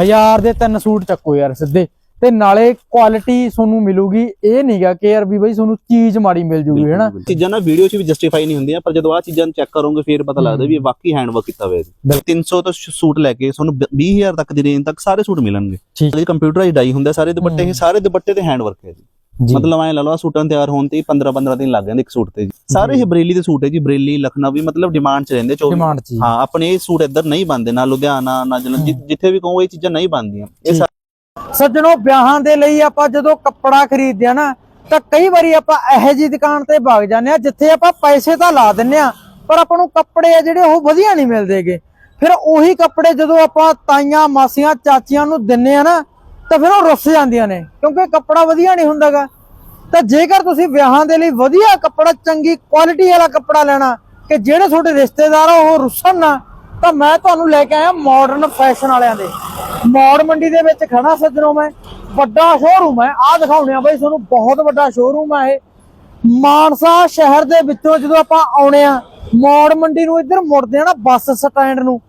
ਹਜ਼ਾਰ ਦੇ ਤਿੰਨ ਸੂਟ ਚੱਕੋ ਯਾਰ ਸਿੱਧੇ। ਤੇ ਨਾਲੇ ਕੁਆਲਿਟੀ ਤੁਹਾਨੂੰ ਮਿਲੂਗੀ। ਇਹ ਨਹੀਂਗਾ ਕਿ ਯਾਰ ਵੀ ਬਈ ਤੁਹਾਨੂੰ ਚੀਜ਼ ਮਾੜੀ ਮਿਲ ਜੂਗੀ ਹੈਨਾ? ਚੀਜ਼ਾਂ ਨਾ ਵੀਡੀਓ 'ਚ ਵੀ ਜਸਟੀਫਾਈ ਨਹੀਂ ਹੁੰਦੀਆਂ ਪਰ ਜਦੋਂ ਆ ਚੀਜ਼ਾਂ ਚੈੱਕ ਕਰੋਗੇ ਫਿਰ ਪਤਾ ਲੱਗਦਾ ਵੀ ਇਹ ਵਾਕਈ ਹੈਂਡਵਰਕ ਕੀਤਾ ਹੋਇਆ ਜੀ 300 ਤੋਂ ਸੂਟ ਲੈ ਕੇ ਤੁਹਾਨੂੰ 20000 ਤੱਕ ਦੀ ਰੇਂਜ ਤੱਕ ਸਾਰੇ ਸੂਟ ਮਿਲਣਗੇ। ਇਹ ਕੰਪਿਊਟਰਾਈਜ਼ਡ ਡਾਈ ਹੁੰਦਾ ਸਾਰੇ ਦੁਪੱਟੇ ਇਹ ਸਾਰੇ ਦੁਪੱਟੇ ਤੇ ਹੈਂਡਵਰਕ ਹੈ ਜੀ। ਮਤਲਬ ਐ ਲਾ ਲਓ ਆਹ ਸੂਟਾਂ ਤਿਆਰ ਹੋਣ ਤੇ 15 15 ਦਿਨ ਲੱਗ ਜਾਂਦੇ ਇੱਕ ਸੂਟ ਤੇ ਜੀ। ਸਾਰੇ ਇਹ ਬਰੇਲੀ ਦੇ ਸੂਟ ਹੈ ਜੀ ਬਰੇਲੀ ਲਖਨਊ ਮਤਲਬ ਡਿਮਾਂਡ 'ਚ ਰਹਿੰਦੇ 24 ਡਿਮਾਂਡ ਚ ਜੀ। ਹਾਂ ਆਪਣੇ ਇਹ ਸੂਟ ਇੱਧਰ ਨਹੀਂ ਬਣਦੇ ਨਾ ਲੁਧਿਆਣਾ ਨਾ ਜਲੰਧਰ ਜਿੱਥੇ ਵੀ ਕਹੋ ਇਹ ਚੀਜ਼ਾਂ ਨਹੀਂ ਬਣਦੀਆਂ। ਇਹ ਸੱਜਣੋ ਵਿਆਹਾਂ ਦੇ ਲਈ ਆਪਾਂ ਜਦੋਂ ਕੱਪੜਾ ਖਰੀਦਦੇ ਆ ਨਾ ਤਾਂ ਕਈ ਵਾਰੀ ਆਪਾਂ ਇਹੋ ਜੀ ਦੁਕਾਨ ਤੇ ਵਗ ਜਾਂਦੇ ਆ ਜਿੱਥੇ ਆਪਾਂ ਪੈਸੇ ਤਾਂ ਲਾ ਦਿੰਨੇ ਆ ਪਰ ਆਪਾਂ ਨੂੰ ਕੱਪੜੇ ਆ ਜਿਹੜੇ ਉਹ ਵਧੀਆ ਨਹੀਂ ਮਿਲਦੇਗੇ ਫਿਰ ਉਹੀ ਕੱਪੜੇ ਜਦੋਂ ਆਪਾਂ ਤਾਈਆਂ ਮਾਸੀਆਂ ਚਾਚੀਆਂ ਨੂੰ ਦਿੰਨੇ ਆ ਨਾ ਤਾਂ ਫਿਰ ਉਹ ਰੁੱਸ ਜਾਂਦੀਆਂ ਨੇ, ਕਿਉਂਕਿ ਕੱਪੜਾ ਵਧੀਆ ਨਹੀਂ ਹੁੰਦਾਗਾ। ਤਾਂ ਜੇਕਰ ਤੁਸੀਂ ਵਿਆਹਾਂ ਦੇ ਲਈ ਵਧੀਆ ਕੱਪੜਾ, ਚੰਗੀ ਕੁਆਲਿਟੀ ਵਾਲਾ ਕੱਪੜਾ ਲੈਣਾ, ਕਿ ਜਿਹੜੇ ਤੁਹਾਡੇ ਰਿਸ਼ਤੇਦਾਰ ਆ, ਉਹ ਰੁੱਸਣ ਨਾ, ਤਾਂ ਮੈਂ ਤੁਹਾਨੂੰ ਲੈ ਕੇ ਆਇਆ ਮਾਡਰਨ ਫੈਸ਼ਨ ਵਾਲਿਆਂ ਦੇ। ਮੌੜ ਮੰਡੀ ਦੇ ਵਿੱਚ ਖੜਾ ਸੱਜਣੋ ਮੈਂ, ਵੱਡਾ ਸ਼ੋਰੂਮ ਹੈ। ਆਹ ਦਿਖਾਉਣੇ ਆ ਬਾਈ ਤੁਹਾਨੂੰ, ਬਹੁਤ ਵੱਡਾ ਸ਼ੋਰੂਮ ਹੈ ਇਹ। ਮਾਨਸਾ ਸ਼ਹਿਰ ਦੇ ਵਿੱਚੋਂ ਜਦੋਂ ਆਪਾਂ ਆਉਣੇ ਆ, ਮੌੜ ਮੰਡੀ ਨੂੰ ਇੱਧਰ ਮੁੜਦੇ ਆ ਨਾ, ਬੱਸ ਸਟੈਂਡ ਨੂੰ,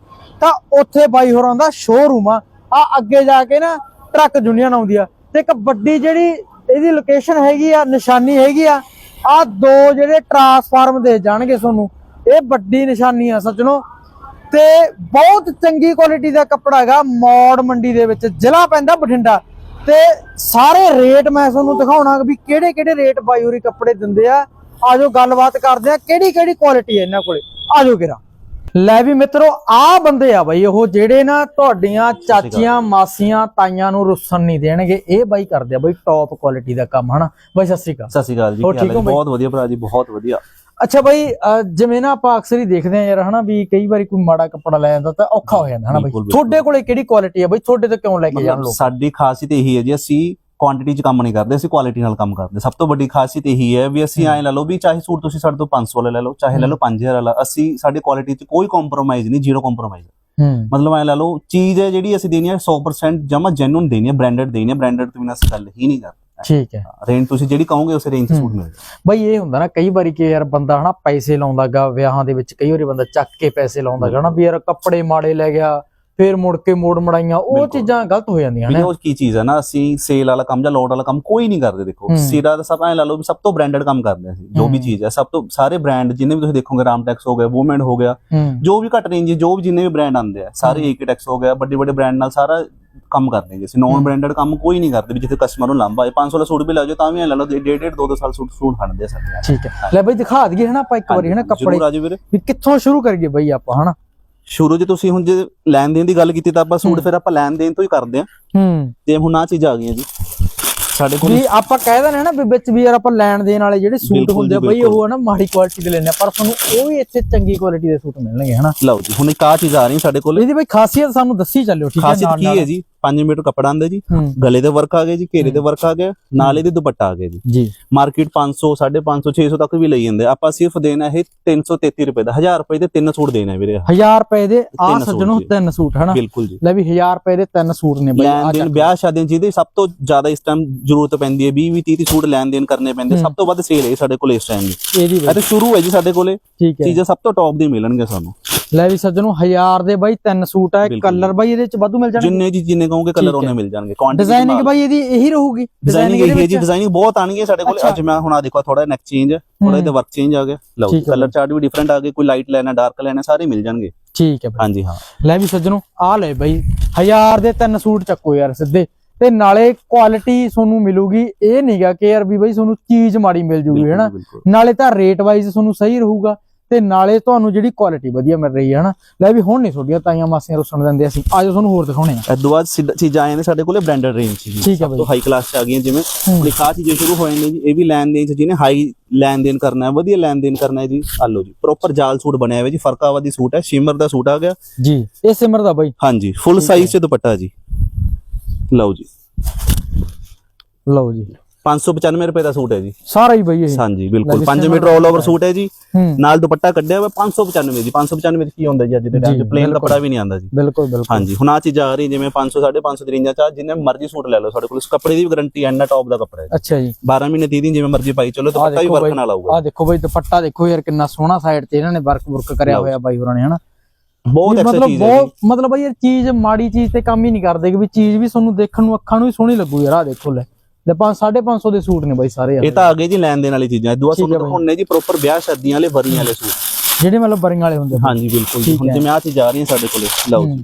ਤਾਂ ਉੱਥੇ ਬਾਈ ਹੋਰਾਂ ਦਾ ਸ਼ੋਰੂਮ ਆ। ਆ ਅੱਗੇ ਜਾ ਕੇ ਨਾ ਟਰੱਕ ਯੂਨੀਅਨ ਆਉਂਦੀ ਆ ਤੇ ਇੱਕ ਵੱਡੀ ਜਿਹੜੀ ਇਹਦੀ ਲੋਕੇਸ਼ਨ ਹੈਗੀ ਆ, ਨਿਸ਼ਾਨੀ ਹੈਗੀ ਆ ਆ ਦੋ ਜਿਹੜੇ ਟਰਾਂਸਫਾਰਮ ਦੇ ਜਾਣਗੇ ਤੁਹਾਨੂੰ, ਇਹ ਵੱਡੀ ਨਿਸ਼ਾਨੀ ਆ ਸੱਜਣੋ। ਤੇ ਬਹੁਤ ਚੰਗੀ ਕੁਆਲਿਟੀ ਦਾ ਕੱਪੜਾ ਹੈਗਾ, ਮੌੜ ਮੰਡੀ ਦੇ ਵਿੱਚ, ਜ਼ਿਲ੍ਹਾ ਪੈਂਦਾ ਬਠਿੰਡਾ। ਤੇ ਸਾਰੇ ਰੇਟ ਮੈਂ ਤੁਹਾਨੂੰ ਦਿਖਾਉਣਾ ਵੀ ਕਿਹੜੇ ਕਿਹੜੇ ਰੇਟ ਬਾਈ ਕੱਪੜੇ ਦਿੰਦੇ ਆ। ਆਜੋ ਗੱਲਬਾਤ ਕਰਦੇ ਆ ਕਿਹੜੀ ਕਿਹੜੀ ਕੁਆਲਿਟੀ ਹੈ ਇਹਨਾਂ ਕੋਲੇ। ਆਜੋ ਕਿਰਾ ਲੈ ਵੀ ਮਿੱਤਰੋ ਆ ਬੰਦੇ ਆ ਬਾਈ ਉਹ ਜਿਹੜੇ ਨਾ ਤੁਹਾਡੀਆਂ ਚਾਚੀਆਂ ਮਾਸੀਆਂ ਤਾਈਆਂ ਨੂੰ ਰੁੱਸਣ ਨਹੀਂ ਦੇਣਗੇ। ਇਹ ਬਾਈ ਕਰਦੇ ਆ ਬਾਈ ਟੌਪ ਕੁਆਲਿਟੀ ਦਾ ਕੰਮ ਹਨਾ? ਬਾਈ ਸਤਿ ਸ਼੍ਰੀ ਅਕਾਲ। ਸਤਿ ਸ਼੍ਰੀ ਅਕਾਲ ਜੀ? ਬਹੁਤ ਵਧੀਆ ਭਰਾ ਜੀ ਬਹੁਤ ਵਧੀਆ। ਅੱਛਾ ਬਾਈ ਜਿਵੇਂ ਨਾ ਆਪਾਂ ਅਕਸਰ ਹੀ ਦੇਖਦੇ ਆ ਯਾਰ ਹਨਾ ਵੀ ਕਈ ਵਾਰੀ ਕੋਈ ਮਾੜਾ ਕੱਪੜਾ ਲੈ ਜਾਂਦਾ ਤਾਂ ਔਖਾ ਹੋ ਜਾਂਦਾ ਹਨਾ ਬਾਈ। ਤੁਹਾਡੇ ਕੋਲੇ ਕਿਹੜੀ ਕੁਆਲਿਟੀ ਹੈ ਬਾਈ? ਤੁਹਾਡੇ ਤੋਂ ਕਿਉਂ ਲੈ ਕੇ ਜਾਣ ਮਤਲਬ ਲੋਕ? ਸਾਡੀ ਖਾਸੀਅਤ ਇਹੀ ਹੈ ਜੀ ਅਸੀਂ ਕੁਆਂਟੀਟੀ 'ਚ ਕੰਮ ਨਹੀਂ ਕਰਦੇ ਅਸੀਂ ਕੁਆਲਿਟੀ ਨਾਲ ਕੰਮ ਕਰਦੇ। ਸਭ ਤੋਂ ਵੱਡੀ ਖਾਸੀਅਤ ਇਹੀ ਹੈ ਵੀ ਅਸੀਂ ਐਂ ਲੈ ਲਓ ਵੀ ਚਾਹੇ ਸੂਟ ਤੁਸੀਂ ਸਾਡੇ ਤੋਂ 500 ਵਾਲਾ ਲੈ ਲਓ ਚਾਹੇ ਲੈ ਲਓ 5000 ਵਾਲਾ ਅਸੀਂ ਸਾਡੀ ਕੁਆਲਿਟੀ 'ਚ ਕੋਈ ਕੰਪਰੋਮਾਈਜ਼ ਨਹੀਂ ਜ਼ੀਰੋ ਕੰਪਰੋਮਾਈਜ਼ ਹੂੰ। ਮਤਲਬ ਐਂ ਲੈ ਲਓ ਚੀਜ਼ ਹੈ ਜਿਹੜੀ ਅਸੀਂ ਦੇਣੀ ਹੈ 100% ਜਮਾ ਜੈਨੂਨ ਦੇਣੀ ਹੈ ਬ੍ਰਾਂਡਡ ਦੇਣੀ ਹੈ ਬ੍ਰਾਂਡਡ ਤੋਂ ਬਿਨਾਂ ਅਸੀਂ ਗੱਲ ਹੀ ਨਹੀਂ ਕਰਦੇ। ਠੀਕ ਹੈ। ਰੇਂਜ ਤੁਸੀਂ ਜਿਹੜੀ ਕਹੋਗੇ ਉਸੇ ਰੇਂਜ 'ਚ ਸੂਟ ਮਿਲ ਜਾਏਗਾ ਬਾਈ ਇਹ ਹੁੰਦਾ ਨਾ ਕਈ ਵਾਰੀ ਕਿ ਯਾਰ ਬੰਦਾ ਹਨਾ ਪੈਸੇ ਲਾਉਂਦਾਗਾ ਵਿਆਹਾਂ ਦੇ ਵਿੱਚ ਕਈ ਵਾਰੀ ਬੰਦਾ ਚੱਕ ਕੇ ਪੈਸੇ ਲਾਉਂਦਾਗਾ ਹਨਾ ਵੀ ਯਾਰ ਕੱਪੜੇ ਮਾੜੇ ਲੈ ਗਿਆ ਫੇਰ ਮੁੜ ਕੇ ਮੋੜ ਮੜਾਈਆਂ ਉਹ। ਚੀਜ਼ਾਂ ਗਲਤ ਹੋ ਜਾਂਦੀਆਂ ਨੇ। ਉਹ ਕੀ ਚੀਜ਼ ਹੈ ਨਾ ਅਸੀਂ ਸੇਲ ਵਾਲਾ ਕੰਮ ਜਾਂ ਲੋਡ ਵਾਲਾ ਕੰਮ ਕੋਈ ਨਹੀਂ ਕਰਦੇ ਦੇਖੋ। ਹੂੰ। ਸਿਰਾ ਦਾ ਸਭ ਐ ਲਾ ਲਓ ਵੀ ਸਭ ਤੋਂ ਬ੍ਰਾਂਡਡ ਕੰਮ ਕਰਦੇ ਅਸੀਂ ਜੋ ਵੀ ਹੂੰ। ਚੀਜ਼ ਹੈ ਸਭ ਤੋਂ ਸਾਰੇ ਬ੍ਰਾਂਡ ਜਿੰਨੇ ਵੀ ਤੁਸੀਂ ਦੇਖੋਗੇ ਰਾਮਟੈਕਸ ਹੋ ਗਿਆ ਵੂਮੈਨ ਹੋ ਗਿਆ ਹੂੰ। ਜੋ ਵੀ ਘੱਟ ਰੇਂਜ ਜੋ ਵੀ ਜਿੰਨੇ ਵੀ ਬ੍ਰਾਂਡ ਆਉਂਦੇ ਆ ਸਾਰੇ ਏਕਟੈਕਸ ਹੋ ਗਿਆ ਵੱਡੇ ਵੱਡੇ ਬ੍ਰਾਂਡ ਨਾਲ ਸਾਰਾ ਕੰਮ ਕਰਦੇ ਜੀ ਅਸੀਂ। ਨੌਨ ਹੂੰ। ਬ੍ਰਾਂਡਡ ਕੰਮ ਕੋਈ ਨਹੀਂ ਕਰਦੇ ਵੀ ਜਿੱਥੇ ਕਸਟਮਰ ਨੂੰ ਲਾਂਭਾ ਆਏ। 500 ਦਾ ਸੂਟ ਵੀ ਲੈ ਜਾਓ ਤਾਂ ਵੀ ਐ ਲਾ ਲਓ ਡੇਢ ਡੇਢ ਦੋ ਦੋ ਸਾਲ ਸੂਟ ਸੂਟ ਆ ਸਾਡੇ ਠੀਕ ਹੈ। ਲੈ ਬਾਈ ਦਿਖਾ ਦਈਏ ਹਨਾ ਆਪਾਂ ਇੱਕ ਵਾਰੀ ਹਨਾ ਕੱਪੜੇ। ਵੀ ਕਿੱਥੋਂ ਸ਼ੁਰੂ ਕਰੀਏ ਬਾਈ ਆਪਾਂ ਹਨਾ? ਸ਼ੁਰੂ 'ਚ ਤੁਸੀਂ ਹੁਣ ਜੇ ਲੈਣ ਦੇਣ ਦੀ ਗੱਲ ਕੀਤੀ ਤਾਂ ਆਪਾਂ ਸੂਟ। ਫਿਰ ਆਪਾਂ ਲੈਣ ਦੇਣ ਤੋਂ ਹੀ ਕਰਦੇ ਆ ਹੂੰ। ਤੇ ਹੁਣ ਆ ਚੀਜ਼ਾਂ ਆ ਗਈਆਂ ਜੀ। ਸਾਡੇ ਕੋਲ ਵੀ ਆਪਾਂ ਕਹਿ ਦਿੰਦੇ ਨਾ ਵੀ ਵਿੱਚ ਵੀ ਯਾਰ ਆਪਾਂ ਲੈਣ ਦੇਣ ਵਾਲੇ ਜਿਹੜੇ ਸੂਟ ਹੁੰਦੇ ਜੀ, ਬਈ। ਉਹ ਹਨਾ ਮਾੜੀ ਕੁਆਲਿਟੀ ਦੇ ਲੈਣੇ ਆ ਪਰ ਤੁਹਾਨੂੰ ਉਹ ਵੀ ਇੱਥੇ ਚੰਗੀ ਕੁਆਲਿਟੀ ਦੇ ਸੂਟ ਮਿਲਣਗੇ ਹਨਾ। ਲਓ ਜੀ ਹੁਣ ਇੱਕ ਆ ਚੀਜ਼ ਆ ਰਹੀ ਸਾਡੇ ਕੋਲ। ਇਹਦੀ ਬਈ ਖਾਸੀਅਤ ਸਾਨੂੰ ਦੱਸੀ ਚੱਲਿਓ ਠੀਕ ਹੈ ਖਾਸੀਅਤ ਕੀ ਹੈ ਜੀ? 5 ਮੀਟਰ ਕੱਪੜਾ ਆਂਦਾ ਜੀ ਗਲੇ ਦੇ ਵਰਕ ਆ ਗਏ ਜੀ ਘੇਰੇ ਦੇ ਵਰਕ ਆ ਗਿਆ ਨਾਲ ਇਹਦੇ ਦੁਪੱਟਾ ਆ ਗਿਆ ਜੀ। ਜੀ। ਮਾਰਕੀਟ 500 550 600 ਤੱਕ ਵੀ ਲਈ ਜਾਂਦੇ। ਆਪਾਂ ਸਿਰਫ ਦੇਣਾ ਇਹ 333 ਰੁਪਏ ਦਾ। 1000 ਰੁਪਏ ਦੇ ਤਿੰਨ ਸੂਟ ਦੇਣਾ ਵੀਰੇ 1000 ਰੁਪਏ ਦੇ ਆ ਸੱਜਣੋ। ਤਿੰਨ ਸੂਟ ਹਨਾ? ਬਿਲਕੁਲ ਜੀ। ਲੈ ਵੀ 1000 ਰੁਪਏ ਦੇ ਤਿੰਨ ਸੂਟ ਨੇ ਬਈ ਲੈਣ ਦੇਣ ਵਿਆਹ ਸ਼ਾਦੀਆਂ ਜਿਹਦੇ ਸਭ ਤੋਂ ਜ਼ਿਆਦਾ ਇਸ ਟਾਈਮ ਜ਼ਰੂਰਤ ਪੈਂਦੀ ਹੈ 20 20 30 ਸੂਟ ਲੈਣ ਦੇਣ ਕਰਨੇ ਪੈਂਦੇ। ਸਭ ਤੋਂ ਵੱਧ ਸੇਲ ਹੈ ਸਾਡੇ ਕੋਲ ਇਸ ਟਾਈਮ ਦੀ। ਇਹ ਤਾਂ ਸ਼ੁਰੂ ਹੈ ਜੀ ਸਾਡੇ ਕੋਲੇ। ਚੀਜ਼ਾਂ ਸਭ ਤੋਂ ਟੌਪ ਦੀ ਮਿਲਣਗੇ ਸਾਨੂੰ। ਲੈ ਵੀ ਸੱਜਣੋ 1000 ਦੇ ਬਾਈ ਤਿੰਨ ਸੂਟ ਆ। ਕਲਰ ਬਾਈ ਇਹਦੇ ਚ ਵਾਧੂ ਮਿਲ ਜਾਣਗੇ। ਜਿੰਨੇ ਜੀ ਜਿੰਨੇ ਕਹੋਗੇ ਕਲਰ। ਉਹਨੇ ਮਿਲ ਜਾਣਗੇ ਕੁਆਂਟੀਟੀ ਡਿਜ਼ਾਈਨਿੰਗ ਬਾਈ ਇਹਦੀ ਇਹੀ ਰਹੂਗੀ। ਡਿਜ਼ਾਈਨਿੰਗ ਇਹਦੇ ਇਹ ਜੀ? ਡਿਜ਼ਾਈਨਿੰਗ ਬਹੁਤ ਆਣਗੇ ਸਾਡੇ ਕੋਲ। ਅੱਜ ਮੈਂ ਹੁਣ ਆ ਦੇਖੋ ਥੋੜਾ ਨੈਕ ਚੇਂਜ ਥੋੜਾ। ਇਹਦਾ ਵਰਕ ਚੇਂਜ ਆ ਗਿਆ ਲਓ ਕਲਰ ਚਾਰਟ ਵੀ ਡਿਫਰੈਂਟ ਆ ਗਏ ਕੋਈ ਲਾਈਟ ਲੈਣਾ ਡਾਰਕ ਲੈਣਾ ਸਾਰੇ ਮਿਲ ਜਾਣਗੇ। ਠੀਕ ਹੈ ਬਾਈ। ਹਾਂਜੀ ਹਾਂ। ਲੈ ਵੀ ਸੱਜਣੋ ਆ ਲੈ ਬਾਈ 1000 ਦੇ ਤਿੰਨ ਸੂਟ ਚੱਕੋ ਯਾਰ ਸਿੱਧੇ। ਤੇ ਨਾਲੇ ਕੁਆਲਿਟੀ ਤੁਹਾਨੂੰ ਮਿਲੂਗੀ ਇਹ ਨਹੀਂਗਾ ਕਿ ਯਾਰ ਵੀ ਬਾਈ ਤੁਹਾਨੂੰ ਚੀਜ਼ ਮਾੜੀ ਮਿਲ ਜੂਗੀ ਹੈਨਾ? ਨਾਲੇ ਤਾਂ ਰੇਟ ਵਾਈਜ਼ ਤੁਹਾਨੂੰ ਸਹੀ ਰਹੂਗਾ। ਤੇ ਨਾਲੇ ਤੁਹਾਨੂੰ ਜਿਹੜੀ ਕੁਆਲਿਟੀ ਵਧੀਆ ਮਿਲ ਰਹੀ ਹੈ ਹਨਾ ਲੈ ਵੀ ਹੁਣ ਨਹੀਂ ਤੁਹਾਡੀਆਂ ਤਾਈਆਂ ਮਾਸੀਆਂ ਰੁੱਸਣ ਦਿੰਦੇ ਅਸੀਂ ਆਜੋ ਤੁਹਾਨੂੰ ਹੋਰ ਦਿਖਾਉਣੇ ਆ। ਇਹ ਤੋਂ ਬਾਅਦ ਸਿੱਧ- ਚੀਜ਼ਾਂ ਆਏ ਨੇ ਸਾਡੇ ਕੋਲੇ ਬ੍ਰਾਂਡਡ ਰੇਂਜ ਜੀ। ਠੀਕ ਹੈ ਬਾਈ। ਤੋਂ ਹਾਈ ਕਲਾਸ ਚ ਆ ਗਈਆਂ ਜਿਵੇਂ ਆਹ ਚੀਜ਼ਾਂ ਸ਼ੁਰੂ ਹੋ ਜਾਂਦੀਆਂ ਜੀ ਇਹ ਵੀ ਲੈਣ ਦੇਣ ਜਿਹਨੇ ਹਾਈ ਲੈਣ ਦੇਣ ਕਰਨਾ ਹੈ ਵਧੀਆ ਲੈਣ ਦੇਣ ਕਰਨਾ ਹੈ ਜੀ ਆ ਲਓ ਜੀ ਪ੍ਰੋਪਰ ਜਾਲ ਸੂਟ ਬਣਿਆ ਹੋਇਆ ਜੀ ਫਰਕਾਵਾਦੀ ਸੂਟ ਹੈ ਸ਼ਿਮਰ ਦਾ ਸੂਟ ਆ ਗਿਆ। ਜੀ ਇਹ ਸਿਮਰ ਦਾ ਬਾਈ। ਹਾਂਜੀ ਫੁੱਲ ਸਾਈਜ਼ ਚ ਦੁਪੱਟਾ ਜੀ। ਲਓ ਜੀ। ਲਓ ਜੀ। 595 ਰੁਪਏ ਦਾ ਸੂਟ ਹੈ ਜੀ। ਸਾਰਾ ਹੀ ਬਾਈ ਇਹ। ਹਾਂਜੀ ਬਿਲਕੁਲ। ਜੀ, 5 shimmer meter all over suit ਹੈ ਜੀ। ਨਾਲ ਦੁਪੱਟਾ ਕੱਢਿਆ ਹੋਇਆ 595 ਜੀ। 595 ਵਿੱਚ ਕੀ ਹੁੰਦਾ ਜੀ ਅੱਜ ਦੇ ਟਾਈਮ 'ਚ? ਪਲੇਨ। ਕੱਪੜਾ ਵੀ ਨਹੀਂ ਆਉਂਦਾ ਜੀ। ਬਿਲਕੁਲ ਬਿਲਕੁਲ। ਹਾਂਜੀ ਹੁਣ ਆ ਚੀਜ਼ਾਂ ਆ ਰਹੀ ਜਿਵੇਂ 500 550 53 ਚਾ ਜਿੰਨੇ ਮਰਜ਼ੀ ਸੂਟ ਲੈ ਲਓ ਸਾਡੇ ਕੋਲ। ਇਸ ਕੱਪੜੇ ਦੀ ਵੀ ਗਾਰੰਟੀ ਐਂਡ ਟੌਪ ਦਾ ਕੱਪੜਾ ਹੈ ਜੀ। ਅੱਛਾ ਜੀ। 12 ਮਹੀਨੇ 30 ਦਿਨ ਜਿਵੇਂ ਮਰਜ਼ੀ ਪਾਈ ਚਲੋ ਦੁਪੱਟਾ ਵੀ ਵਰਕ ਨਾਲ ਆਊਗਾ। ਆ ਦੇਖੋ ਬਾਈ ਦੁਪੱਟਾ ਦੇਖੋ ਯਾਰ ਕਿੰਨਾ ਸੋਹਣਾ ਸਾਈਡ ਤੇ ਇਹਨਾਂ ਨੇ ਵਰਕ ਵਰਕ ਕਰਿਆ। ਹੋਇਆ ਬਾਈ ਹੋਰਾਂ ਨੇ ਹਨਾ? ਬਹੁਤ ਮਤਲਬ ਚੀਜ਼ ਹੈ ਮਤਲਬ ਬਈ ਇਹ ਚੀਜ਼ ਮਾੜੀ ਚੀਜ਼ ਤੇ ਕੰਮ ਹੀ ਨਹੀਂ ਕਰਦੇ ਕਿ ਵੀ ਚੀਜ਼ ਵੀ ਤੁਹਾਨੂੰ ਦੇਖਣ ਨੂੰ ਅੱਖਾਂ ਨੂੰ ਹੀ ਸੋਹਣੀ ਲੱਗੂ ਯਾਰ ਆ ਦੇਖੋ ਲੈ। ਲੈ 5 550 ਦੇ ਸੂਟ ਨੇ ਬਾਈ ਸਾਰੇ ਇਹ ਤਾਂ ਆ ਗਏ ਜੀ ਲੈਣ ਦੇਣ ਵਾਲੀ ਚੀਜ਼ਾਂ ਦੁਆ ਠੀਕ ਹੈ ਤੁਹਾਨੂੰ ਬਾਈ। ਦਿਖਾਉਣੇ ਜੀ ਪ੍ਰੋਪਰ ਵਿਆਹ ਸ਼ਾਦੀਆਂ ਵਾਲੇ ਵਰੀਆਂ ਵਾਲੇ ਸੂਟ ਜਿਹੜੇ ਮਤਲਬ ਬਰਿੰਗ ਵਾਲੇ ਹੁੰਦੇ। ਹਾਂਜੀ ਬਿਲਕੁਲ ਜੀ ਹੁਣ। ਜਿਵੇਂ ਆ ਚੀਜ਼ ਆ ਰਹੀ ਹੈ ਸਾਡੇ ਕੋਲੇ ਲਓ। ਜੀ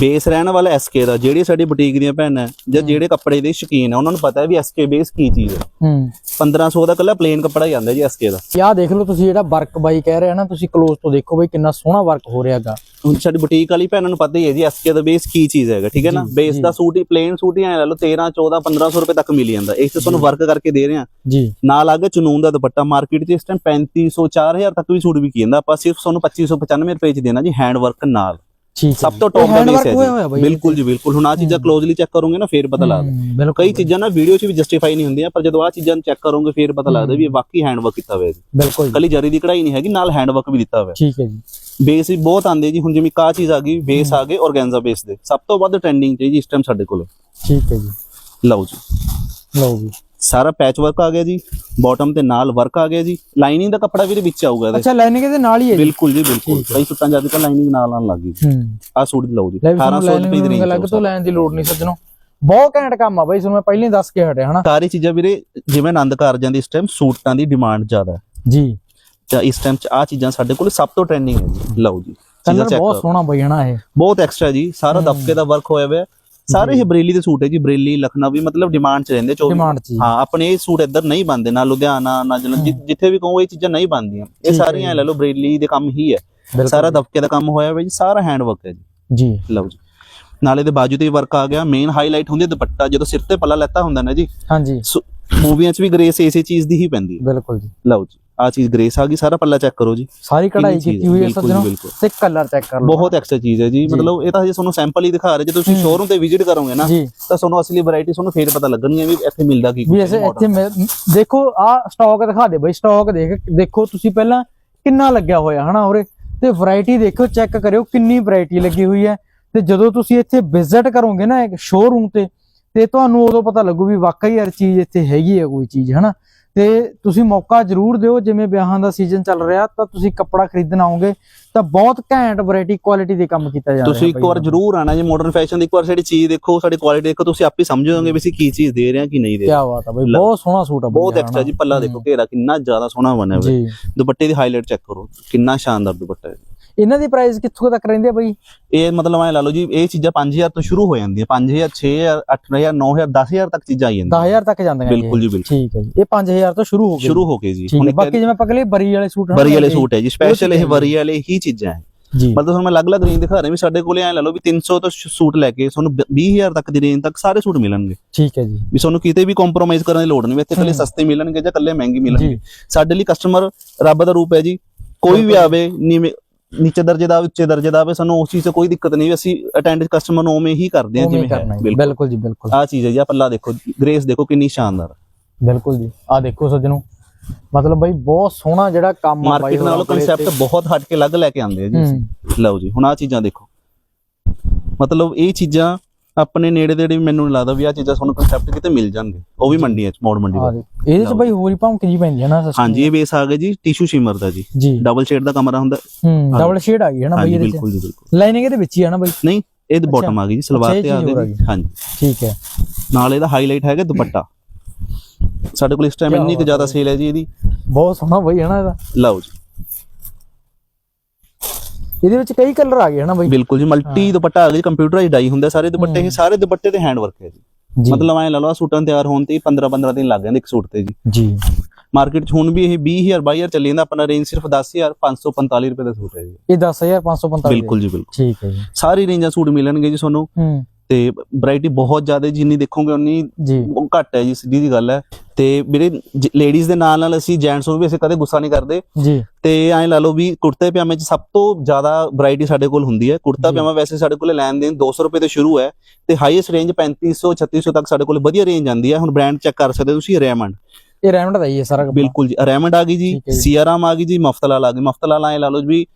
ਬੇਸ ਰਹਿਣ ਵਾਲਾ ਐਸਕੇ ਦਾ ਜਿਹੜੀ ਸਾਡੀ ਬੁਟੀਕ ਦੀਆਂ ਭੈਣਾਂ ਜਾਂ ਜਿਹੜੇ ਕੱਪੜੇ ਦੇ ਸ਼ੌਕੀਨ ਹੈ ਉਹਨਾਂ ਨੂੰ ਪਤਾ ਹੈ ਵੀ ਐਸਕੇ ਬੇਸ ਕੀ ਚੀਜ਼ ਹੈ। ਹੂੰ। 1500 ਦਾ ਕੱਲਾ ਪਲੇਨ ਕੱਪੜਾ ਹੀ ਆਉਂਦਾ ਜੀ ਐਸਕੇ ਦਾ। ਆਹ ਦੇਖ ਲਓ ਤੁਸੀਂ ਜਿਹੜਾ ਵਰਕ ਬਾਈ ਕਹਿ ਰਿਹਾ ਨਾ ਤੁਸੀਂ ক্লোਜ਼ ਤੋਂ ਦੇਖੋ ਬਈ ਕਿੰਨਾ ਸੋਹਣਾ ਵਰਕ ਹੋ ਰਿਹਾਗਾ ਹੁਣ ਸਾਡੀ ਬੁਟੀਕ ਵਾਲੀ ਭੈਣਾਂ ਨੂੰ ਪਤਾ ਹੀ ਹੈ ਜੀ ਐਸਕੇ ਦਾ ਬੇਸ ਕੀ ਚੀਜ਼ ਹੈਗਾ ਠੀਕ ਹੈ ਨਾ? ਬੇਸ। ਦਾ ਸੂਟ ਹੀ ਪਲੇਨ ਸੂਟ ਹੀ ਐ ਲੈ ਲਓ 13 14 1500 ਰੁਪਏ ਤੱਕ ਮਿਲ ਜਾਂਦਾ। ਇਸ ਤੇ ਤੁਹਾਨੂੰ ਵਰਕ ਕਰਕੇ ਦੇ ਰਹੇ ਹਾਂ। ਜੀ। ਨਾਲ ਆ ਗਿਆ ਚਨੂਨ ਦਾ ਦੁਪੱਟਾ ਮਾਰਕੀਟ 'ਚ ਇਸ ਟਾਈਮ 3500 4000 ਤੱਕ ਵੀ ਸੂਟ ਵੀ ਕੀ ਜਾਂਦਾ। ਆਪਾਂ ਸਿਰਫ ਤੁਹਾਨੂੰ 2595 ਰੁਪਏ 'ਚ ਦੇਣਾ ਜੀ ਹੈਂਡ ਵਰਕ ਨਾਲ। ਠੀਕ ਹੈ ਸਭ। ਤੋਂ ਟੌਪ ਦਾ ਬੇਸ work ਹੋਇਆ ਹੋਇਆ ਹੈ ਬਿਲਕੁਲ ਜੀ ਬਿਲਕੁਲ। ਹੁਣ ਆ ਚੀਜ਼ਾਂ ਕਲੋਜ਼ਲੀ ਚੈੱਕ ਕਰੋਗੇ ਨਾ ਫੇਰ ਪਤਾ ਲੱਗਦਾ। ਕਈ ਚੀਜ਼ਾਂ ਨਾ ਵੀਡੀਓ 'ਚ ਵੀ ਜਸਟੀਫਾਈ ਨਹੀਂ ਹੁੰਦੀਆਂ ਪਰ ਜਦੋਂ ਆ ਚੀਜ਼ਾਂ ਚੈੱਕ ਕਰੋਗੇ ਫੇਰ ਪਤਾ ਲੱਗਦਾ ਵੀ ਇਹ ਵਾਕਈ ਹੈਂਡ ਵਰਕ ਕੀਤਾ ਹੋਇਆ ਜੀ। ਬਿਲਕੁਲ ਕੱਲੀ ਜਰੀ ਦੀ ਕਢਾਈ ਨਹੀਂ ਹੈਗੀ ਨਾਲ ਹੈਂਡ ਵਰਕ ਵੀ ਦਿੱਤਾ ਹੋਇਆ। ਠੀਕ ਹੈ ਜੀ। ਬੇਸ ਵੀ ਬਹੁਤ ਆਂਦੇ ਜੀ। ਹੁਣ ਜਿਵੇਂ ਕਾ ਚੀਜ਼ ਆ ਗਈ ਬੇਸ ਆ ਗਏ ਔਰਗੈਂਜ਼ਾ ਬੇਸ ਦੇ। ਸਭ ਤੋਂ ਵੱਧ ਟ੍ਰੈਂਡਿੰਗ 'ਚ ਜੀ ਇਸ ਟਾਈਮ ਸਾਡੇ ਕੋਲੇ। ਠੀਕ ਹੈ ਜੀ। ਲਓ ਜੀ। ਲਓ ਜੀ। ਸਾਰਾ ਪੈਚ ਵਰਕ ਆ ਗਿਆ ਜੀ ਬਾਟਮ ਤੇ ਨਾਲ ਵਰਕ ਆ ਗਿਆ ਜੀ ਲਾਈਨਿੰਗ ਦਾ ਕੱਪੜਾ ਵੀ ਵਿੱਚ ਆਊਗਾ ਇਹਦੇ। ਅੱਛਾ ਲਾਈਨਿੰਗ ਦੇ ਨਾਲ ਹੀ ਹੈ ਬਿਲਕੁਲ ਜੀ ਬਿਲਕੁਲ। ਕਈ ਸੁੱਟਾਂ ਜਦ ਤੱਕ ਲਾਈਨਿੰਗ ਨਾਲ ਆਉਣ ਲੱਗ ਗਈ ਆ ਸੂਟ ਦੀ ਲਓ ਜੀ ਲੈ ਵੀ 1800 ਤੁਹਾਨੂੰ ਰੁਪਏ ਦੀ ਰੇਂਜ ਲੱਗ ਤੋਂ ਲੈਣ ਦੀ ਲੋੜ ਨਹੀਂ ਸੱਜਣੋ। ਬਹੁਤ ਘੈਂਟ ਕੰਮ ਆ ਬਾਈ ਤੁਹਾਨੂੰ ਮੈਂ ਪਹਿਲਾਂ ਹੀ ਦੱਸ ਕੇ ਹਟਿਆ ਹਨਾ? ਸਾਰੀ ਚੀਜ਼ਾਂ ਵੀਰੇ ਜਿਵੇਂ ਆਨੰਦ ਕਾਰਜਾਂ ਦੀ ਇਸ ਟਾਈਮ ਸੂਟਾਂ ਦੀ ਡਿਮਾਂਡ ਜ਼ਿਆਦਾ ਹੈ। ਜੀ। ਤਾਂ ਇਸ ਟਾਈਮ ਚ ਆ ਚੀਜ਼ਾਂ ਸਾਡੇ ਕੋਲ ਸਭ ਤੋਂ ਟ੍ਰੈਂਡਿੰਗ ਹੈ ਜੀ। ਲਓ ਜੀ ਚੀਜ਼ਾਂ ਕਲਰ ਚੈੱਕ ਬਹੁਤ ਸੋਹਣਾ ਬਾਈ ਹਨਾ ਇਹ? ਬਹੁਤ ਐਕਸਟਰਾ ਜੀ ਸਾਰਾ ਦਬਕੇ ਦਾ ਵਰਕ ਹੋਇਆ ਹੋਇਆ। ਸਾਰੇ ਹੀ ਬਰੇਲੀ ਦੇ ਸੂਟ ਹੈ ਜੀ ਬਰੇਲੀ ਲਖਨਵੀ ਮਤਲਬ ਡਿਮਾਂਡ ਚ ਰਹਿੰਦੇ 24 ਡਿਮਾਂਡ ਚ ਜੀ। ਹਾਂ ਆਪਣੇ ਇਹ ਸੂਟ ਇੱਧਰ ਨਹੀਂ ਬੰਦੇ ਨਾ ਲੁਧਿਆਣਾ ਨਾ ਜਲੰਧਰ ਜਿੱਥੇ ਵੀ ਕਹੋ ਇਹ ਚੀਜ਼ਾਂ ਨਹੀਂ ਬੰਦੀਆਂ ਇਹ ਸਾਰੀਆਂ ਲੈ ਲਓ ਬਰੇਲੀ ਦੇ ਕੰਮ ਹੀ ਹੈ। ਸਾਰਾ ਦਬਕੇ ਦਾ ਕੰਮ ਹੋਇਆ ਹੋਇਆ ਜੀ ਸਾਰਾ ਹੈਂਡ ਵਰਕ ਹੈ ਜੀ। ਜੀ। ਲਓ ਜੀ। ਨਾਲੇ ਦੇ ਬਾਜੂ ਤੇ ਵਰਕ ਆ ਗਿਆ ਮੇਨ ਹਾਈਲਾਈਟ ਹੁੰਦੀ ਹੈ ਦੁਪੱਟਾ ਜਦੋਂ ਸਿਰ ਤੇ ਪੱਲਾ ਲੈਤਾ ਹੁੰਦਾ ਨਾ ਜੀ। ਹਾਂਜੀ। ਮੂਵੀਆਂ 'ਚ ਵੀ ਗ੍ਰੇਸ ਇਸੇ ਚੀਜ਼ ਦੀ ਹੀ ਪੈਂਦੀ ਹੈ। ਬਿਲਕੁਲ ਜੀ। ਲਓ ਜੀ। ਆ ਚੀਜ਼ ਗ੍ਰੇਸ ਆ ਗਈ ਸਾਰਾ ਪੱਲਾ ਚੈੱਕ ਕਰੋ ਜੀ। ਸਾਰੀ ਕਢਾਈ ਕੀਤੀ ਹੋਈ ਹੈ ਸੱਜਣੋ। ਤੇ ਕਲਰ ਚੈੱਕ ਕਰ ਲਓ। ਬਹੁਤ ਐਕਸਟਰਾ ਚੀਜ਼ ਹੈ ਜੀ। ਮਤਲਬ ਇਹ ਤਾਂ ਹਜੇ ਤੁਹਾਨੂੰ ਸੈਂਪਲ ਹੀ ਦਿਖਾ ਰਹੇ। ਜੇ ਤੁਸੀਂ ਸ਼ੋਰੂਮ ਤੇ ਵਿਜ਼ਿਟ ਕਰੋਗੇ ਨਾ ਤਾਂ ਤੁਹਾਨੂੰ ਅਸਲੀ ਵੈਰਾਈਟੀ ਤੁਹਾਨੂੰ ਫੇਰ ਪਤਾ ਲੱਗਣਗੀਆਂ ਵੀ ਇੱਥੇ ਮਿਲਦਾ ਕੀ ਵੀ ਹੈ ਇੱਥੇ ਦੇਖੋ ਆ ਸਟਾਕ ਦਿਖਾ ਦੇ ਬਈ ਸਟਾਕ ਦੇਖ ਦੇਖੋ ਤੁਸੀਂ ਪਹਿਲਾਂ ਕਿੰਨਾ ਲੱਗਿਆ ਹੋਇਆ ਹਨਾ ਉਰੇ? ਤੇ ਵੈਰਾਈਟੀ ਦੇਖੋ ਚੈੱਕ ਕਰਿਓ ਕਿੰਨੀ ਵੈਰਾਈਟੀ ਲੱਗੀ ਹੋਈ ਹੈ। ਤੇ ਜਦੋਂ ਤੁਸੀਂ ਇੱਥੇ ਵਿਜ਼ਿਟ ਕਰੋਗੇ ਨਾ ਇੱਕ ਸ਼ੋਰੂਮ ਤੇ ਤੇ ਤੁਹਾਨੂੰ ਉਦੋਂ ਪਤਾ ਲੱਗੂ ਵੀ ਵਾਕਈ ਯਾਰ ਚੀਜ਼ ਇੱਥੇ ਹੈਗੀ ਹੈ ਕੋਈ ਚੀਜ਼ ਹਨਾ? ਤੇ ਤੁਸੀਂ ਮੌਕਾ ਜ਼ਰੂਰ ਦਿਓ ਜਿਵੇਂ ਵਿਆਹਾਂ ਦਾ ਸੀਜ਼ਨ ਚੱਲ ਰਿਹਾ ਤਾਂ ਤੁਸੀਂ ਕੱਪੜਾ ਖਰੀਦਣ ਆਓਗੇ ਤਾਂ ਬਹੁਤ ਘੈਂਟ ਵੈਰਾਈਟੀ ਕੁਆਲਿਟੀ ਦੇ ਕੰਮ ਕੀਤਾ ਜਾ ਰਿਹਾ ਤੁਸੀਂ ਇੱਕ ਵਾਰ ਜ਼ਰੂਰ ਆਣਾ ਜੀ ਮਾਡਰਨ ਫੈਸ਼ਨ ਦੀ ਇੱਕ ਵਾਰ ਸਾਡੀ ਚੀਜ਼ ਦੇਖੋ ਸਾਡੀ ਕੁਆਲਿਟੀ ਦੇਖੋ ਤੁਸੀਂ ਆਪੇ ਸਮਝ ਜਾਓਗੇ ਵੀ ਅਸੀਂ ਕੀ ਚੀਜ਼ ਦੇ ਰਹੇ ਹਾਂ ਕੀ ਨਹੀਂ ਦੇ ਕੀ ਰਹੇ ਬਾਤ ਆ ਬਈ ਬਹੁਤ ਸੋਹਣਾ ਸੂਟ ਆ ਬਹੁਤ ਐਕਸਟਰਾ ਜੀ। ਪੱਲਾ ਦੇਖੋ ਘੇਰਾ ਕਿੰਨਾ ਜ਼ਿਆਦਾ ਸੋਹਣਾ ਬਣਿਆ ਹੋਇਆ। ਦੁਪੱਟੇ ਦੀ ਹਾਈਲਾਈਟ ਚੈੱਕ ਕਰੋ ਕਿੰਨਾ ਸ਼ਾਨਦਾਰ ਦੁਪੱਟਾ ਹੈ। ਇਹਨਾਂ ਦੀ ਪ੍ਰਾਈਸ ਕਿੱਥੋਂ ਤੱਕ ਰਹਿੰਦੀ ਆ ਬਈ? ਇਹ ਮਤਲਬ ਐ ਲਾ ਲਓ ਜੀ ਇਹ ਚੀਜ਼ਾਂ 5000 ਤੋਂ ਸ਼ੁਰੂ ਹੋ ਜਾਂਦੀਆਂ। 5000 6000 8000 9000 10000 ਤੱਕ ਚੀਜ਼ਾਂ ਆ ਜਾਂਦੀਆਂ। 10000 ਤੱਕ ਜਾਂਦੀਆਂ ਬਿਲਕੁਲ ਜੀ ਬਿਲਕੁਲ। ਠੀਕ ਹੈ ਜੀ। ਇਹ 5000 ਤੋਂ ਸ਼ੁਰੂ ਹੋ ਗਏ ਸ਼ੁਰੂ ਹੋ ਗਏ ਜੀ। ਠੀਕ ਹੈ। ਇੱਕ ਬਾਕੀ ਜਿਵੇਂ ਕਹਲੇ ਬਰੀ ਵਾਲੇ ਸੂਟ ਵਰੀ ਵਾਲੇ ਸੂਟ ਹੈ ਜੀ। ਸਪੈਸ਼ਲ ਇਹ ਵਰੀ ਵਾਲੇ ਹੀ ਚੀਜ਼ਾਂ ਹੈ। ਜੀ। ਮਤਲਬ ਤੁਹਾਨੂੰ ਮੈਂ ਅਲੱਗ-ਅਲੱਗ ਰੇਂਜ ਦਿਖਾ ਰਿਹਾ ਵੀ ਸਾਡੇ ਕੋਲੇ ਐ ਲਾ ਲਓ ਵੀ 300 ਤੋਂ ਸੂਟ ਲੈ ਕੇ ਤੁਹਾਨੂੰ 20000 ਤੱਕ ਦੀ ਰੇਂਜ ਤੱਕ ਸਾਰੇ ਸੂਟ ਮਿਲਣਗੇ। ਠੀਕ ਹੈ ਜੀ। ਵੀ ਤੁਹਾਨੂੰ ਕਿਤੇ ਵੀ ਕੰਪਰੋਮਾਈਜ਼ ਕਰਨ ਦੀ ਲੋੜ ਨਹੀਂ। ਇੱਥੇ ਕੱਲੇ ਸਸਤੇ ਮਿਲਣਗੇ ਜਾਂ ਕੱਲੇ ਮਹਿੰਗੇ ਮਿਲਣਗੇ। ਸਾਡੇ ਲਈ ਕਸਟਮਰ ਰੱਬ ਦਾ ਰੂਪ ਹੈ ਜੀ। ਕੋਈ ਵੀ ਆਵੇ ਨੀਵੇਂ ਨੀਚੇ ਦਰਜੇ ਦਾ ਉੱਚੇ ਦਰਜੇ ਦਾ ਆਵੇ ਸਾਨੂੰ ਉਸ ਚੀਜ਼ ਕੋਈ ਦਿੱਕਤ ਨਹੀਂ ਵੀ ਅਸੀਂ ਅਟੈਂਡ ਕਸਟਮਰ ਨੂੰ ਉਵੇਂ ਹੀ ਕਰਦੇ ਹਾਂ ਜਿਵੇਂ ਹੈ। ਬਿਲਕੁਲ। ਜੀ ਬਿਲਕੁਲ। ਆ ਚੀਜ਼ ਹੈ ਜੀ ਆ ਪੱਲਾ ਦੇਖੋ ਗ੍ਰੇਸ ਦੇਖੋ ਕਿੰਨੀ ਸ਼ਾਨਦਾਰ। ਬਿਲਕੁਲ ਜੀ। ਆ ਦੇਖੋ ਸੱਜਣੋ ਮਤਲਬ ਬਈ ਬਹੁਤ ਸੋਹਣਾ ਜਿਹੜਾ ਕੰਮ ਆ ਬਾਈ ਮਾਰਕੀਟ ਨਾਲੋਂ ਕਨਸੈਪਟ ਬਹੁਤ ਹਟ ਕੇ ਅਲੱਗ ਲੈ ਕੇ ਆਉਂਦੇ ਆ ਜੀ। ਲਓ ਜੀ ਹੁਣ ਆ ਚੀਜ਼ਾਂ ਦੇਖੋ। ਮਤਲਬ ਇਹ ਚੀਜ਼ਾਂ ਆਪਣੇ ਨੇੜੇ ਦੇੜੇ ਵੀ ਮੈਨੂੰ ਨਹੀਂ ਲੱਗਦਾ ਵੀ ਆ ਚੀਜ਼ਾਂ ਤੁਹਾਨੂੰ ਕਨਸੈਪਟ ਕਿਤੇ ਮਿਲ ਜਾਣਗੇ। ਉਹ ਵੀ ਮੰਡੀਆਂ 'ਚ ਮੋੜ ਮੰਡੀ ਦੇਖ ਇਹਦੇ ਚ ਬਈ ਹੋਰੀ ਭੌਂਕ ਜੀ ਪੈਂਦੀ ਹੈ ਨਾ। ਹਾਂਜੀ ਇਹ ਬੇਸ ਆ ਗਿਆ ਜੀ ਟਿਸ਼ੂ ਸ਼ਿਮਰ ਦਾ ਜੀ। ਡਬਲ ਸ਼ੇਡ ਦਾ ਕਮਰਾ ਹੁੰਦਾ। ਹੂੰ ਡਬਲ ਸ਼ੇਡ ਆ ਗਈ ਹੈ ਨਾ ਬਈ ਇਹਦੇ ਚ। ਬਿਲਕੁਲ ਜੀ ਬਿਲਕੁਲ। ਲਾਈਨਿੰਗ ਇਹਦੇ ਵਿੱਚ ਹੀ ਹੈ ਨਾ ਬਈ? ਨਹੀਂ ਇਹ ਬਾਟਮ ਆ ਗਈ ਜੀ ਸਲਵਾਰ ਤੇ ਆ ਗਈ। ਹਾਂਜੀ। ਠੀਕ ਹੈ। ਨਾਲ ਇਹਦਾ ਹਾਈਲਾਈਟ ਹੈਗਾ ਦੁਪੱਟਾ। ਸਾਡੇ ਕੋਲ ਇਸ ਟਾਈਮ ਇੰਨੀ ਕੁ ਜ਼ਿਆਦਾ ਸੇਲ ਹੈ ਜੀ ਇਹਦੀ। ਬਹੁਤ ਸੋਹਣਾ ਬਈ ਹੈ ਨਾ ਇਹਦਾ। ਲਓ ਜੀ। ਇਹਦੇ ਵਿੱਚ ਕਈ ਕਲਰ ਆ ਗਏ ਹੈ ਨਾ ਬਈ? ਬਿਲਕੁਲ ਜੀ ਮਲਟੀ ਦੁਪੱਟਾ ਆ ਗਿਆ ਕੰਪਿਊਟਰਾਈਜ਼ਡ ਡਾਈ ਹੁੰਦਾ ਸਾਰੇ ਦੁਪੱਟੇ ਇਹ ਸਾਰੇ ਦੁਪੱਟੇ ਤੇ ਹੈਂਡ ਵਰਕ ਹੈ ਜੀ। ਮਤਲਬ ਐ ਲਾ ਲਓ ਸੂਟਾਂ ਤਿਆਰ ਹੋਣ ਤੇ 15 15 ਦਿਨ ਲੱਗ ਜਾਂਦੇ ਇੱਕ ਸੂਟ ਤੇ ਜੀ। ਜੀ। ਮਾਰਕੀਟ 'ਚ ਹੁਣ ਵੀ ਇਹ 20000 22000 ਚੱਲੀ ਜਾਂਦਾ ਆਪਣਾ ਰੇਂਜ ਸਿਰਫ 10545 ਰੁਪਏ ਦਾ ਸੂਟ ਹੈ ਜੀ। ਇਹ 10545 ਬਿਲਕੁਲ ਜੀ ਬਿਲਕੁਲ। ਠੀਕ ਹੈ ਜੀ। ਸਾਰੀ ਰੇਂਜਾਂ ਸੂਟ ਮਿਲਣਗੇ ਜੀ ਤੁਹਾਨੂੰ। ਹੂੰ। ਤੇ ਵੈਰਾਈਟੀ ਬਹੁਤ ਜ਼ਿਆਦਾ ਜਿੰਨੀ ਦੇਖੋਗੇ ਉਨੀ ਜੀ। ਉਹ ਘੱਟ ਹੈ ਜੀ ਸਿੱਧੀ ਜੀ ਗੱਲ ਹੈ। ਤੇ ਮੇਰੇ ਲੇਡੀਜ਼ ਦੇ ਨਾਲ ਨਾਲ ਅਸੀਂ ਜੈਂਟਸ ਨੂੰ ਵੀ ਅਸੀਂ ਕਦੇ ਗੁੱਸਾ ਨਹੀਂ ਕਰਦੇ। ਜੀ। ਤੇ ਐਂ ਲਾ ਲਓ ਵੀ ਕੁੜਤੇ ਪਜਾਮੇ 'ਚ ਸਭ ਤੋਂ ਜ਼ਿਆਦਾ ਵੈਰਾਈਟੀ ਸਾਡੇ ਕੋਲ ਹੁੰਦੀ ਹੈ। ਕੁੜਤਾ ਜੀ। ਪਜਾਮਾ ਵੈਸੇ ਸਾਡੇ ਕੋਲ ਲੈਣ ਦੇਣ 200 ਰੁਪਏ ਤੋਂ ਸ਼ੁਰੂ ਹੈ ਤੇ ਹਾਈਐਸਟ ਰੇਂਜ 3500 3600 ਤੱਕ ਸਾਡੇ ਕੋਲ ਵਧੀਆ ਰੇਂਜ ਆਂਦੀ ਹੈ। ਹੁਣ ਬ੍ਰਾਂਡ ਚੈੱਕ ਕਰ ਸਕਦੇ ਤੁਸੀਂ ਰੈਮੰਡ ਇਹ ਰੈਮੰਡ ਦਾ ਹੀ ਹੈ ਸਾਰਾ। ਬਿਲਕੁਲ ਜੀ ਰੈਮੰਡ ਆ ਗਈ ਜੀ ਜੀ। ਸੀਆਰਾਮ ਆ ਗਈ ਜੀ ਮਫਤਲਾਲ ਆ ਗਈ। ਮਫਤਲਾਲ ਐਂ ਲਾ ਲਓ ਵੀ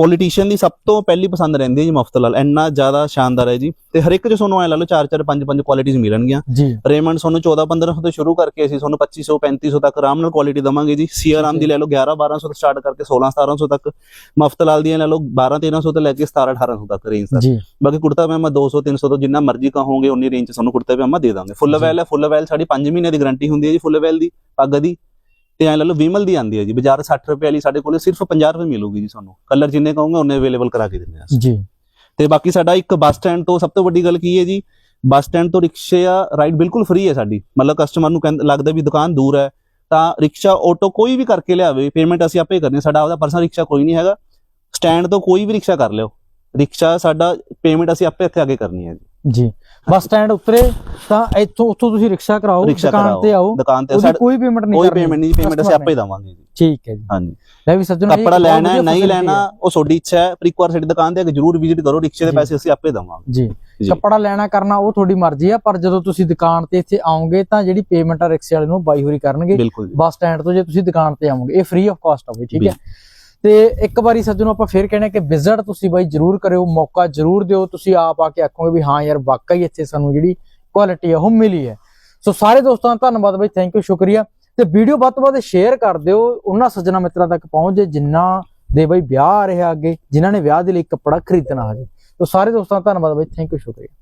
ਪੋਲੀਟੀਸ਼ੀਅਨ ਦੀ ਸਭ ਤੋਂ ਪਹਿਲੀ ਪਸੰਦ ਰਹਿੰਦੀ ਹੈ ਜੀ ਮੁਫਤ ਲਾਲ ਇੰਨਾ ਜ਼ਿਆਦਾ ਸ਼ਾਨਦਾਰ ਹੈ ਜੀ। ਤੇ ਹਰ ਇੱਕ ਚ ਤੁਹਾਨੂੰ ਐ ਲਾ ਲਓ 4 4 5 5 ਕੁਆਲਿਟੀਜ਼ ਮਿਲਣਗੀਆਂ। ਰੇਮੰਡ ਤੁਹਾਨੂੰ 14 1500 ਤੋਂ ਸ਼ੁਰੂ ਕਰਕੇ ਅਸੀਂ ਤੁਹਾਨੂੰ 2500 3500 ਤੱਕ ਆਰਾਮ ਨਾਲ ਕੁਆਲਿਟੀ ਦਵਾਂਗੇ ਜੀ। ਸੀਆਰਾਮ ਦੀ ਲੈ ਲਓ 11 1200 ਤੋਂ ਸਟਾਰਟ ਕਰਕੇ 16 1700 ਤੱਕ। ਮੁਫਤ ਲਾਲ ਦੀਆਂ ਲੈ ਲਓ 12 1300 ਤੋਂ ਲੈ ਕੇ 17 1800 ਤੱਕ ਰੇਂਜ ਤੱਕ। ਜੀ। ਬਾਕੀ ਕੁੜਤਾ ਪਜਾਮਾ 200 300 ਤੋਂ ਜਿੰਨਾ ਮਰਜ਼ੀ ਕਹੋਗੇ ਉਨੀ ਰੇਂਜ 'ਚ ਤੁਹਾਨੂੰ ਕੁੜਤਾ ਪਜਾਮਾ ਦੇ ਦਾਂਗੇ। ਫੁੱਲ। ਵੈਲ ਹੈ ਫੁੱਲ ਵੈਲ ਸਾਡੀ 5 ਮਹੀਨੇ ਦੀ ਗਾਰੰਟੀ ਹੁੰਦੀ ਹੈ ਜੀ ਫੁੱਲ ਵੈਲ ਦੀ ਪੱਗ ਦੀ। ਤੇ ਐ ਲੈ ਲਓ ਵਿਮਲ ਦੀ ਆਂਦੀ ਹੈ ਜੀ ਬਾਜ਼ਾਰ 60 ਰੁਪਏ ਵਾਲੀ ਸਾਡੇ ਕੋਲੇ ਸਿਰਫ 50 ਰੁਪਏ ਮਿਲੂਗੀ ਜੀ ਤੁਹਾਨੂੰ ਕਲਰ ਜਿੰਨੇ ਕਹੋਗੇ ਉਹਨੇ ਅਵੇਲੇਬਲ ਕਰਾ ਕੇ ਦਿੰਦੇ ਹਾਂ ਜੀ। ਤੇ ਬਾਕੀ ਸਾਡਾ ਇੱਕ ਬੱਸ ਸਟੈਂਡ ਤੋਂ ਸਭ ਤੋਂ ਵੱਡੀ ਗੱਲ ਕੀ ਹੈ ਜੀ ਬੱਸ ਸਟੈਂਡ ਤੋਂ ਰਿਕਸ਼ੇ ਆ ਰਾਈਡ ਬਿਲਕੁਲ ਫ੍ਰੀ ਹੈ ਸਾਡੀ। ਮਤਲਬ ਕਸਟਮਰ ਨੂੰ ਲੱਗਦਾ ਵੀ ਦੁਕਾਨ ਦੂਰ ਹੈ ਤਾਂ ਰਿਕਸ਼ਾ ਆਟੋ ਕੋਈ ਵੀ ਕਰਕੇ ਲਿਆਵੇ ਪੇਮੈਂਟ ਅਸੀਂ ਆਪੇ ਕਰਨੀ ਹੈ। ਸਾਡਾ ਆਪਦਾ ਪਰਸਨਲ ਰਿਕਸ਼ਾ ਕੋਈ ਨਹੀਂ ਹੈਗਾ। ਸਟੈਂਡ ਤੋਂ ਕੋਈ ਵੀ ਰਿਕਸ਼ਾ ਕਰ ਲਿਓ। ਰਿਕਸ਼ਾ ਸਾਡਾ ਪੇਮੈਂਟ ਅਸੀਂ ਆਪੇ ਇੱਥੇ ਆ ਕੇ ਕਰਨੀ ਹੈ ਜੀ। ਜੀ। ਬੱਸ ਸਟੈਂਡ ਉਤਰੇ ਤਾਂ ਇੱਥੋਂ ਉੱਥੋਂ ਤੁਸੀਂ ਰਿਕਸ਼ਾ ਕਰਾਓ ਦੁਕਾਨ। ਤੇ ਆਓ। ਦੁਕਾਨ ਤੇ ਸਾਡਾ ਕੋਈ ਪੇਮੈਂਟ ਨਹੀਂ ਕੋਈ ਪੇਮੈਂਟ ਨਹੀਂ ਪੇਮੈਂਟ ਅਸੀਂ ਆਪੇ ਦੇਵਾਂਗੇ ਜੀ। ਠੀਕ ਹੈ ਜੀ। ਹਾਂਜੀ। ਲੈ ਵੀ ਸੱਜਣੋ ਕੱਪੜਾ ਲੈਣਾ ਹੈ ਨਹੀਂ ਲੈਣਾ ਉਹ ਤੁਹਾਡੀ ਇੱਛਾ ਹੈ ਪਰ ਇੱਕ ਵਾਰ ਸਾਡੀ ਦੁਕਾਨ ਤੇ ਆ ਕੇ ਜਰੂਰ ਵਿਜ਼ਿਟ ਕਰੋ ਰਿਕਸ਼ੇ ਦੇ। ਪੈਸੇ ਅਸੀਂ ਆਪੇ ਦੇਵਾਂਗੇ। ਜੀ। ਕੱਪੜਾ ਲੈਣਾ ਕਰਨਾ ਉਹ ਤੁਹਾਡੀ ਮਰਜ਼ੀ ਆ ਪਰ ਜਦੋਂ ਤੁਸੀਂ ਦੁਕਾਨ ਤੇ ਇੱਥੇ ਆਓਗੇ ਤਾਂ ਜਿਹੜੀ ਪੇਮੈਂਟ ਆ ਰਿਕਸ਼ੇ ਵਾਲੇ ਨੂੰ ਬਾਈ ਹੋਰੀ ਕਰਨਗੇ। ਬੱਸ ਸਟੈਂਡ ਤੋਂ ਜੇ ਤੁਸੀਂ ਦੁਕਾਨ ਤੇ ਆਓਗੇ ਇਹ ਫ੍ਰੀ ਆਫ ਕਾਸਟ ਆ ਬਈ ਠੀਕ ਹੈ। ਤੇ ਇੱਕ ਵਾਰੀ ਸੱਜਣੋ ਆਪਾਂ ਫੇਰ ਕਹਿੰਦੇ ਕਿ ਵਿਜ਼ਿਟ ਤੁਸੀਂ ਬਾਈ ਜਰੂਰ ਕਰਿਓ, ਮੌਕਾ ਜਰੂਰ ਦਿਓ, ਤੁਸੀਂ ਆਪ ਆ ਕੇ ਆਖੋਗੇ ਵੀ ਹਾਂ ਯਾਰ ਵਾਕਈ ਇੱਥੇ ਸਾਨੂੰ ਜਿਹੜੀ ਕੁਆਲਿਟੀ ਆ ਉਹ ਮਿਲੀ ਹੈ। ਸੋ ਸਾਰੇ ਦੋਸਤਾਂ ਦਾ ਧੰਨਵਾਦ ਬਾਈ ਥੈਂਕ ਯੂ ਸ਼ੁਕਰੀਆ। ਤੇ ਵੀਡੀਓ ਵੱਧ ਤੋਂ ਵੱਧ ਸ਼ੇਅਰ ਕਰ ਦਿਓ, ਉਹਨਾਂ ਸੱਜਣਾ ਮਿੱਤਰਾਂ ਤੱਕ ਪਹੁੰਚ ਜੇ ਜਿਨ੍ਹਾਂ ਦੇ ਬਾਈ ਵਿਆਹ ਆ ਰਿਹਾ ਅੱਗੇ, ਜਿਨ੍ਹਾਂ ਨੇ ਵਿਆਹ ਦੇ ਲਈ ਕੱਪੜਾ ਖਰੀਦਣਾ ਹਜੇ। ਸੋ ਸਾਰੇ ਦੋਸਤਾਂ ਦਾ ਧੰਨਵਾਦ ਬਾਈ ਥੈਂਕ ਯੂ ਸ਼ੁਕਰੀਆ।